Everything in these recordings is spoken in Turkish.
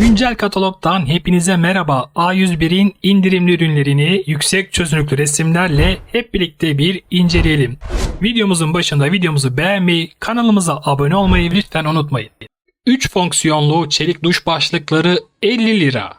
Güncel katalogdan hepinize merhaba. A101'in indirimli ürünlerini yüksek çözünürlüklü resimlerle hep birlikte bir inceleyelim. Videomuzun başında videomuzu beğenmeyi, kanalımıza abone olmayı lütfen unutmayın. 3 fonksiyonlu çelik duş başlıkları 50 lira.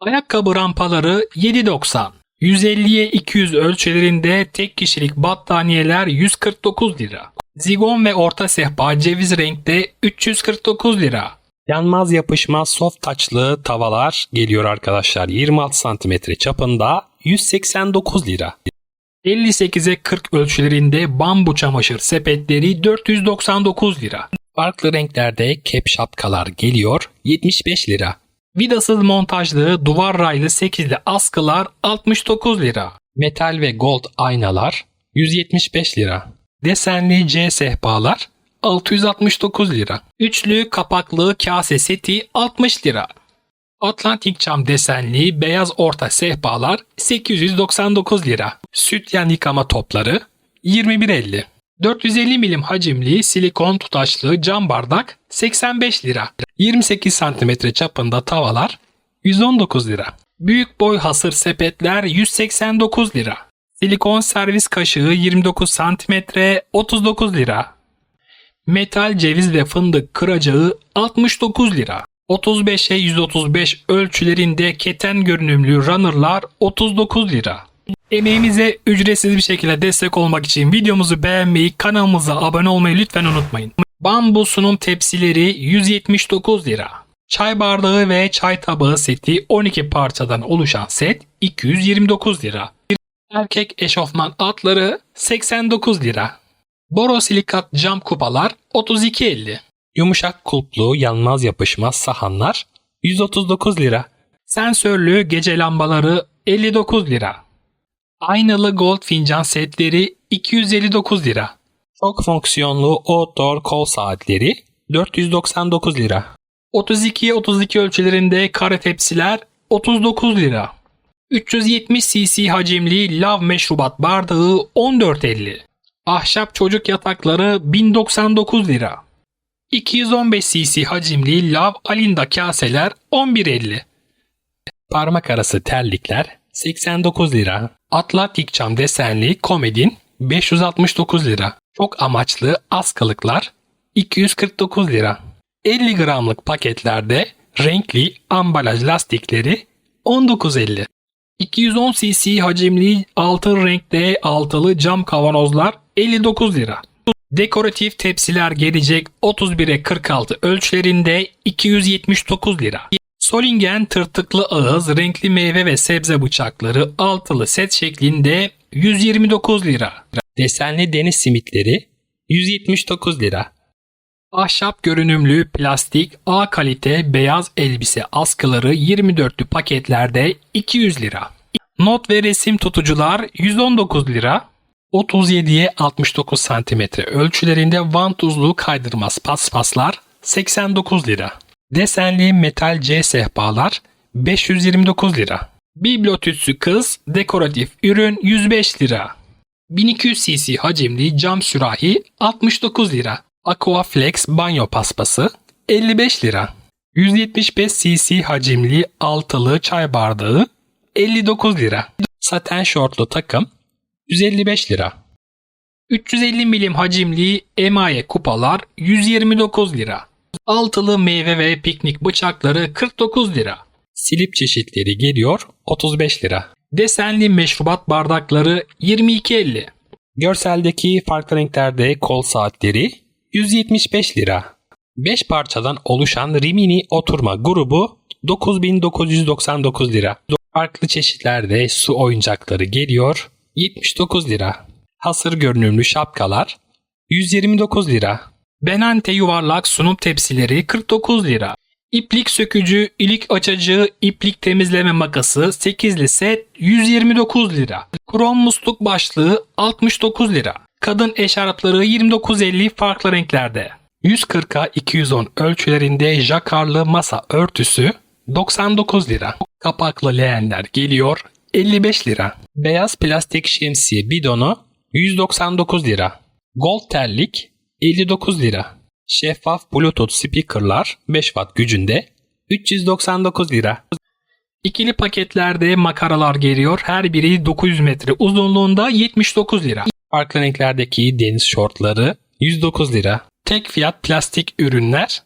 Ayakkabı rampaları 7.90. 150'ye 200 ölçülerinde tek kişilik battaniyeler 149 lira. Zigon ve orta sehpa ceviz renkte 349 lira. Yanmaz yapışmaz soft taçlı tavalar geliyor arkadaşlar. 26 cm çapında 189 lira. 58'e 40 ölçülerinde bambu çamaşır sepetleri 499 lira. Farklı renklerde kep şapkalar geliyor 75 lira. Vidasız montajlı duvar raylı 8'li askılar 69 lira. Metal ve gold aynalar 175 lira. Desenli C sehpalar 669 lira. Üçlü kapaklı kase seti 60 lira. Atlantik cam desenli beyaz orta sehpalar 899 lira. Sütyen yıkama topları 21.50. 450 milim hacimli silikon tutaşlı cam bardak 85 lira. 28 santimetre çapında tavalar 119 lira. Büyük boy hasır sepetler 189 lira. Silikon servis kaşığı 29 santimetre 39 lira. Metal ceviz ve fındık kıracağı 69 lira. 35'e 135 ölçülerinde keten görünümlü runnerlar 39 lira. Emeğimize ücretsiz bir şekilde destek olmak için videomuzu beğenmeyi, kanalımıza abone olmayı lütfen unutmayın. Bambu sunum tepsileri 179 lira. Çay bardağı ve çay tabağı seti 12 parçadan oluşan set 229 lira. Erkek eşofman atları 89 lira. Borosilikat cam kupalar 32.50. Yumuşak kulplu yanmaz yapışmaz sahanlar 139 lira. Sensörlü gece lambaları 59 lira. Aynalı gold fincan setleri 259 lira. Çok fonksiyonlu outdoor kol saatleri 499 lira. 32'ye 32 ölçülerinde kare tepsiler 39 lira. 370 cc hacimli lav meşrubat bardağı 14.50. Ahşap çocuk yatakları 1099 lira. 215 cc hacimli lav alinda kaseler 11.50. Parmak arası terlikler 89 lira. Atlantik cam desenli komedin 569 lira. Çok amaçlı askılıklar 249 lira. 50 gramlık paketlerde renkli ambalaj lastikleri 19.50. 210 cc hacimli altın renkte altılı cam kavanozlar 59 lira. Dekoratif tepsiler gelecek 31'e 46 ölçülerinde 279 lira. Solingen tırtıklı ağız renkli meyve ve sebze bıçakları altılı set şeklinde 129 lira. Desenli deniz simitleri 179 lira. Ahşap görünümlü plastik A kalite beyaz elbise askıları 24'lü paketlerde 200 lira. Not ve resim tutucular 119 lira. 37'ye 69 cm ölçülerinde vantuzlu kaydırmaz paspaslar 89 lira. Desenli metal C sehpalar 529 lira. Bibliotütsü kız dekoratif ürün 105 lira. 1200 cc hacimli cam sürahi 69 lira. Aquaflex banyo paspası 55 lira. 175 cc hacimli altılı çay bardağı 59 lira. Saten şortlu takım 155 lira. 350 milim hacimli emaye kupalar 129 lira. Altılı meyve ve piknik bıçakları 49 lira. Silip çeşitleri geliyor 35 lira. Desenli meşrubat bardakları 22.50. Görseldeki farklı renklerde kol saatleri 175 lira. 5 parçadan oluşan Rimini oturma grubu 9999 lira. Farklı çeşitlerde su oyuncakları geliyor 79 lira. Hasır görünümlü şapkalar 129 lira. Benante yuvarlak sunum tepsileri 49 lira. İplik sökücü, ilik açıcı, iplik temizleme makası 8'li set 129 lira. Krom musluk başlığı 69 lira. Kadın eşarpları 29.50 farklı renklerde. 140'a 210 ölçülerinde jakarlı masa örtüsü 99 lira. Kapaklı leğenler geliyor 55 lira. Beyaz plastik şemsiye bidonu 199 lira. Gold terlik 59 lira. Şeffaf Bluetooth speakerlar 5 watt gücünde 399 lira. İkili paketlerde makaralar geliyor. Her biri 900 metre uzunluğunda 79 lira. Farklı renklerdeki deniz şortları 109 lira. Tek fiyat plastik ürünler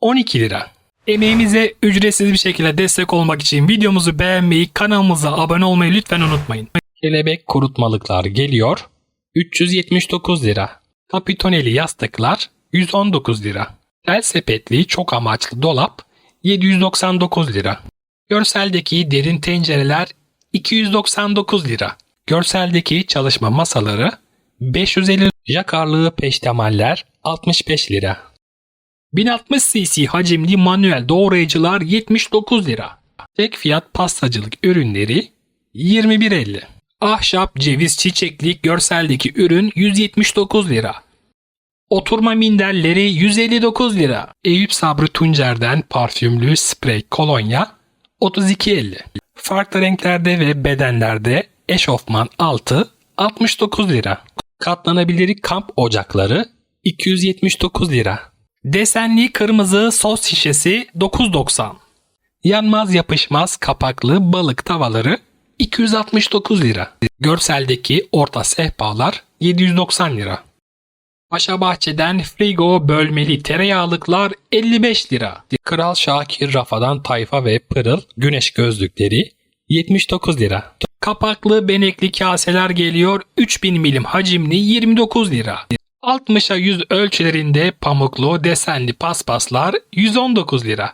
12 lira. Emeğimize ücretsiz bir şekilde destek olmak için videomuzu beğenmeyi, kanalımıza abone olmayı lütfen unutmayın. Kelebek kurutmalıklar geliyor. 379 lira. Kapitoneli yastıklar 119 lira. Tel sepetli çok amaçlı dolap 799 lira. Görseldeki derin tencereler 299 lira. Görseldeki çalışma masaları 550 jakarlı peştemaller 65 lira. 1060 cc hacimli manuel doğrayıcılar 79 lira. Tek fiyat pastacılık ürünleri 21.50. Ahşap ceviz çiçeklik görseldeki ürün 179 lira. Oturma minderleri 159 lira. Eyüp Sabri Tuncer'den parfümlü sprey kolonya 32.50. Farklı renklerde ve bedenlerde eşofman altı 69 lira. Katlanabilir kamp ocakları 279 lira. Desenli kırmızı sos şişesi 9.90. Yanmaz yapışmaz kapaklı balık tavaları 269 lira. Görseldeki orta sehpalar 790 lira. Paşa Bahçe'den frigo bölmeli tereyağlıklar 55 lira. Kral Şakir Rafa'dan tayfa ve pırıl güneş gözlükleri 79 lira. Kapaklı benekli kaseler geliyor 3000 milim hacimli 29 lira. 60'a 100 ölçülerinde pamuklu desenli paspaslar 119 lira.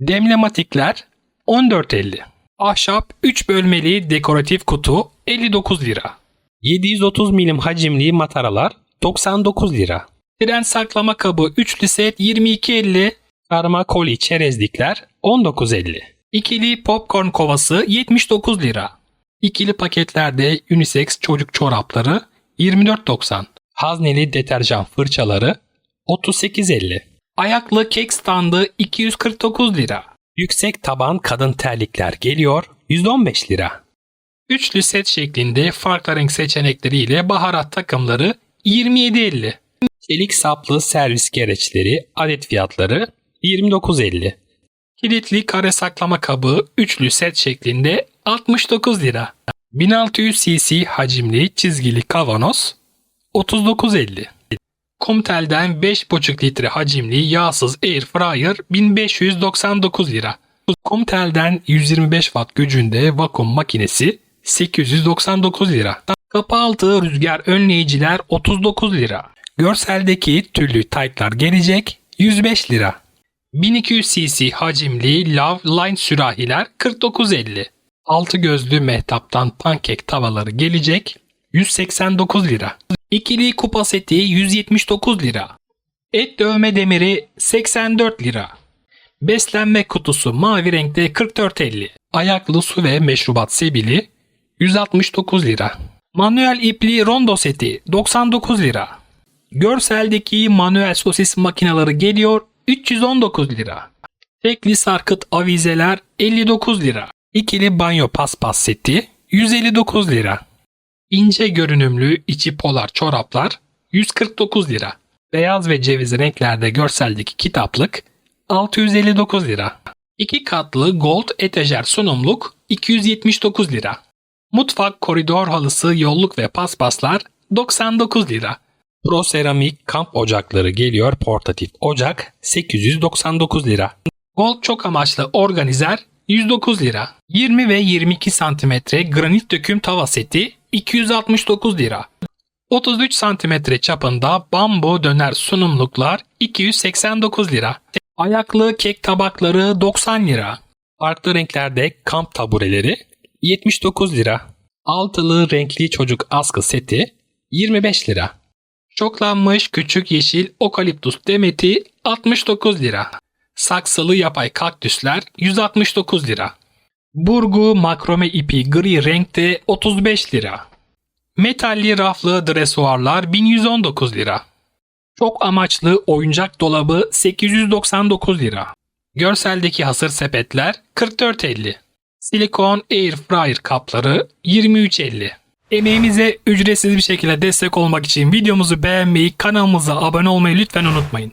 Demlematikler 14.50. Ahşap 3 bölmeli dekoratif kutu 59 lira. 730 milim hacimli mataralar 99 lira. Tren saklama kabı üçlü set 22.50. Karma koli çerezlikler 19.50. İkili popcorn kovası 79 lira. İkili paketlerde unisex çocuk çorapları 24.90. Hazneli deterjan fırçaları 38.50. Ayaklı kek standı 249 lira. Yüksek taban kadın terlikler geliyor 115 lira. Üçlü set şeklinde farklı renk seçenekleriyle baharat takımları 27.50. Çelik saplı servis gereçleri adet fiyatları 29.50. Kilitli kare saklama kabı üçlü set şeklinde 69 lira. 1600 cc hacimli çizgili kavanoz 39.50. Kumtel'den 5,5 litre hacimli yağsız air fryer 1599 lira. Kumtel'den 125 watt gücünde vakum makinesi 899 lira. Kapı altı rüzgar önleyiciler 39 lira. Görseldeki tüllü taytlar gelecek 105 lira. 1200 cc hacimli Love Line sürahiler 49.50. Altı gözlü mehtaptan pankek tavaları gelecek 189 lira. İkili kupa seti 179 lira. Et dövme demiri 84 lira. Beslenme kutusu mavi renkte 44.50. Ayaklı su ve meşrubat sebili 169 lira. Manuel ipli rondo seti 99 lira. Görseldeki manuel sosis makineleri geliyor 319 lira. Tekli sarkıt avizeler 59 lira. İkili banyo paspas seti 159 lira. İnce görünümlü içi polar çoraplar 149 lira. Beyaz ve ceviz renklerde görseldeki kitaplık 659 lira. İki katlı gold etajer sunumluk 279 lira. Mutfak koridor halısı yolluk ve paspaslar 99 lira. Pro seramik kamp ocakları geliyor portatif ocak 899 lira. Gold çok amaçlı organizer 109 lira. 20 ve 22 santimetre granit döküm tava seti 269 lira. 33 santimetre çapında bambu döner sunumluklar 289 lira. Ayaklı kek tabakları 90 lira. Farklı renklerde kamp tabureleri 79 lira. Altılı renkli çocuk askı seti 25 lira. Çoklanmış küçük yeşil okaliptus demeti 69 lira. Saksılı yapay kaktüsler 169 lira. Burgu makrome ipi gri renkte 35 lira. Metalli raflı dresuarlar 1119 lira. Çok amaçlı oyuncak dolabı 899 lira. Görseldeki hasır sepetler 44.50. Silikon air fryer kapları 23.50. Emeğimize ücretsiz bir şekilde destek olmak için videomuzu beğenmeyi, kanalımıza abone olmayı lütfen unutmayın.